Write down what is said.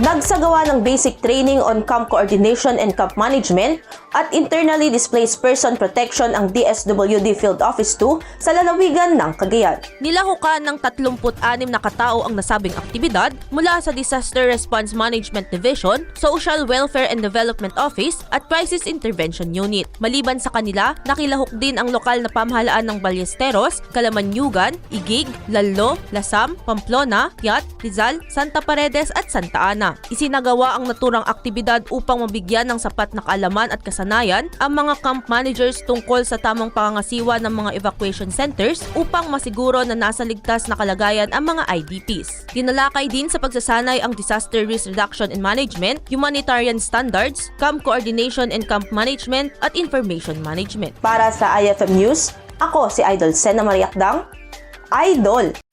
Nagsagawa ng basic training on camp coordination and camp management at internally displaced person protection ang DSWD Field Office 2 sa lalawigan ng Cagayan. Nilahukan ng 36 na katao ang nasabing aktibidad mula sa Disaster Response Management Division, Social Welfare and Development Office at Crisis Intervention Unit. Maliban sa kanila, nakilahok din ang lokal na pamahalaan ng Ballesteros, Calamanyugan, Igig, Lalo, Lasam, Pamplona, Yat, Rizal, Santa Paredes at Santa Ana. Isinagawa ang naturang aktibidad upang mabigyan ng sapat na kaalaman at kasanayan ang mga camp managers tungkol sa tamang pangangasiwa ng mga evacuation centers upang masiguro na nasa ligtas na kalagayan ang mga IDPs. Dinalakay din sa pagsasanay ang disaster risk reduction and management, humanitarian standards, camp coordination and camp management at information management. Para sa IFM News, ako si Idol Sena Mariakdang, Idol!